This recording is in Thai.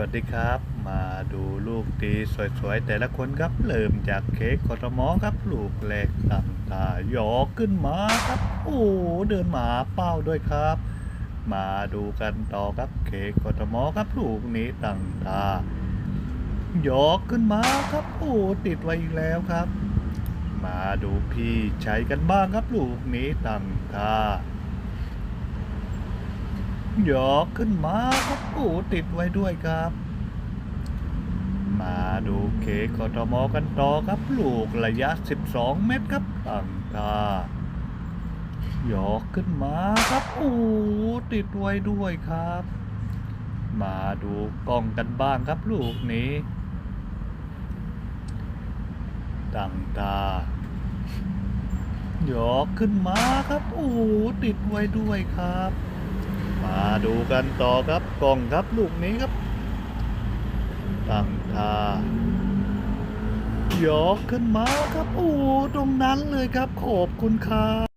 วัสดีครับ มาดูลูกตีสวยๆ แต่ละคนครับ เริ่มจากเค้กกทมครับ ลูกแรกตั้งตาหยอกขึ้นมาครับ โอ้เดินหมาเป้าด้วยครับ มาดูกันต่อครับเค้กกทมครับ ลูกนี้ตั้งตาหยอกขึ้นมาครับ โอ้ติดไว้อีกแล้วครับ มาดูพี่ใชัยกันบ้างครับ ลูกนี้ตั้งตา หยอกขึ้นมาครับโอ้ติดไว้ด้วยครับ มาดูเค้กกทมกันต่อครับลูกระยะ 12 เมตรครับตั้งตาหยอกขึ้นมาครับโอ้ติดไว้ด้วยครับ มาดูกล้องกันบ้างครับลูกนี้ตั้งตาหยอกขึ้นมาครับ โอ้ติดไว้ด้วยครับ มาดูกันต่อครับกล่องครับลูกนี้ครับตั้งท่ายกขึ้นมาครับ โอ้ตรงนั้นเลยครับ ขอบคุณครับ